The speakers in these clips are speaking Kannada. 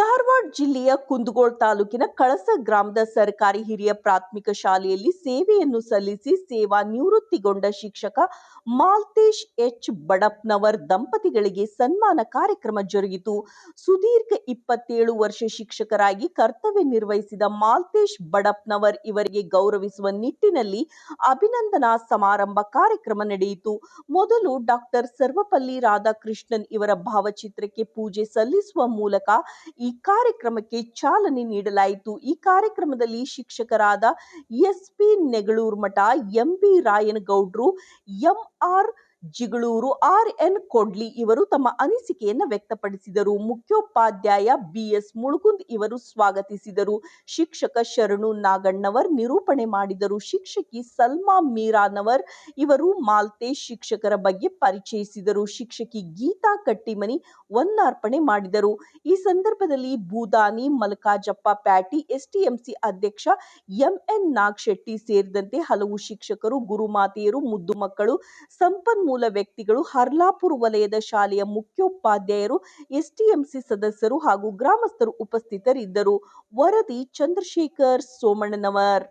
da ಧಾರವಾಡ ಜಿಲ್ಲೆಯ ಕುಂದಗೋಳ ತಾಲೂಕಿನ ಕಳಸ ಗ್ರಾಮದ ಸರ್ಕಾರಿ ಹಿರಿಯ ಪ್ರಾಥಮಿಕ ಶಾಲೆಯಲ್ಲಿ ಸೇವೆಯನ್ನು ಸಲ್ಲಿಸಿ ಸೇವಾ ನಿವೃತ್ತಿಗೊಂಡ ಶಿಕ್ಷಕ ಮಾಲ್ತೇಶ್ ಎಚ್ ಬಡಪ್ನವರ್ ದಂಪತಿಗಳಿಗೆ ಸನ್ಮಾನ ಕಾರ್ಯಕ್ರಮ ಜರುಗಿತು. ಸುದೀರ್ಘ ಇಪ್ಪತ್ತೇಳು ವರ್ಷ ಶಿಕ್ಷಕರಾಗಿ ಕರ್ತವ್ಯ ನಿರ್ವಹಿಸಿದ ಮಾಲ್ತೇಶ್ ಬಡಪ್ನವರ್ ಇವರಿಗೆ ಗೌರವಿಸುವ ನಿಟ್ಟಿನಲ್ಲಿ ಅಭಿನಂದನಾ ಸಮಾರಂಭ ಕಾರ್ಯಕ್ರಮ ನಡೆಯಿತು. ಮೊದಲು ಡಾಕ್ಟರ್ ಸರ್ವಪಲ್ಲಿ ರಾಧಾಕೃಷ್ಣನ್ ಇವರ ಭಾವಚಿತ್ರಕ್ಕೆ ಪೂಜೆ ಸಲ್ಲಿಸುವ ಮೂಲಕ ಈ ಕಾರ್ಯಕ್ರಮಕ್ಕೆ ಚಾಲನೆ ನೀಡಲಾಯಿತು. ಈ ಕಾರ್ಯಕ್ರಮದಲ್ಲಿ ಶಿಕ್ಷಕರಾದ ಎಸ್ಪಿ ನೆಗಳೂರು ಮಠ M B ರಾಯನಗೌಡ್ರು M R Jigaluru R N Kodli ಇವರು ತಮ್ಮ ಅನಿಸಿಕೆಯನ್ನು ವ್ಯಕ್ತಪಡಿಸಿದರು. ಮುಖ್ಯೋಪಾಧ್ಯಾಯ ಬಿ ಎಸ್ ಮುಳುಗುಂದ್ ಇವರು ಸ್ವಾಗತಿಸಿದರು. ಶಿಕ್ಷಕ ಶರಣು ನಾಗಣ್ಣವರ್ ನಿರೂಪಣೆ ಮಾಡಿದರು. ಶಿಕ್ಷಕಿ ಸಲ್ಮಾ ಮೀರಾನವರ್ ಇವರು ಮಾಲ್ತೇಶ್ ಶಿಕ್ಷಕರ ಬಗ್ಗೆ ಪರಿಚಯಿಸಿದರು. ಶಿಕ್ಷಕಿ ಗೀತಾ ಕಟ್ಟಿಮನಿ ವಂದಾರ್ಪಣೆ ಮಾಡಿದರು. ಈ ಸಂದರ್ಭದಲ್ಲಿ ಭೂದಾನಿ, ಮಲ್ಕಾಜಪ್ಪ ಪ್ಯಾಟಿ, ಎಸ್ಟಿಎಂಸಿ ಅಧ್ಯಕ್ಷ ಎಂಎನ್ ನಾಗಶೆಟ್ಟಿ ಸೇರಿದಂತೆ ಹಲವು ಶಿಕ್ಷಕರು, ಗುರುಮಾತೆಯರು, ಮುದ್ದು ಮಕ್ಕಳು, ಸಂಪನ್ಮೂಲ ವ್ಯಕ್ತಿಗಳು ಹರ್ಲಾಪುರ್ ವಲಯದ ಶಾಲೆಯ ಮುಖ್ಯೋಪಾಧ್ಯಾಯರು ಎಸ್ಟಿಎಂಸಿ ಸದಸ್ಯರು ಹಾಗೂ ಗ್ರಾಮಸ್ಥರು ಉಪಸ್ಥಿತರಿದ್ದರು. ವರದಿ ಚಂದ್ರಶೇಖರ್ ಸೋಮಣ್ಣನವರ್.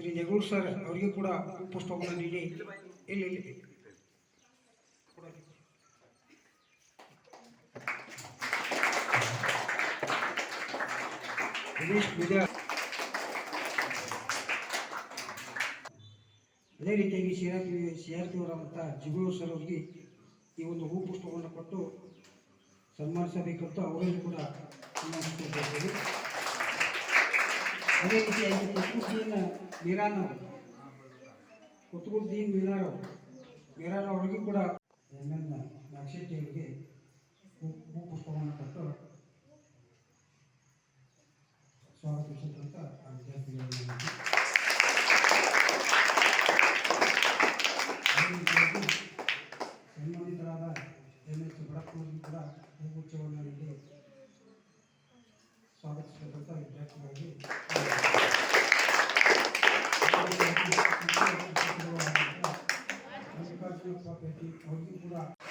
ಶ್ರೀ ಜಗಳೂರು ಸರ್ ಅವರಿಗೆ ಕೂಡ ಪುಸ್ತಕವನ್ನು ನೀಡಿ ಇಲ್ಲಿ ಇಲ್ಲಿ. ಅದೇ ರೀತಿಯಾಗಿ ಆರ್ ಪಿ ಜಿಗಳೂರು ಸರ್ ಅವರಿಗೆ ಈ ಒಂದು ಹೂ ಪುಷ್ಪವನ್ನು ಕೊಟ್ಟು ಸನ್ಮಾನಿಸಬೇಕಂತ ಅವರನ್ನು ಕೂಡ ಸನ್ಮಾನಿಸಿಕೊಳ್ತಿದ್ದೇವೆ ಅದೇ ರೀತಿಯಾಗಿ ಕುತುಬುದ್ದೀನ್ ಮೀರಾನ್ ಅವರು ಕುತುಬುದ್ದೀನ್ ಮೀರಾನ್ ಅವರು ಮೀರಾನ್ ಅವರಿಗೂ ಕೂಡ ಎಂ ಎನ್ ನಾಗಶೆಟ್ಟಿ ಅವರಿಗೆ ಹೂ ಹೂ ಪುಷ್ಪವನ್ನು ಕೊಟ್ಟು ಸ್ವಾಗತಿಸಿದಂಥ. ಅದೇ ರೀತಿಯಾಗಿ ಸನ್ಮಾನಿತರಾದ ಎಚ್ ಬಡಪ್ಪನವರಿಗೂ ಕೂಡ ಹೂಗುಚ್ಛವನ್ನು ನೀಡಿ ಸ್ವಾಗತಿಸಿದಂಥ ವಿದ್ಯಾರ್ಥಿಗಳಿಗೆ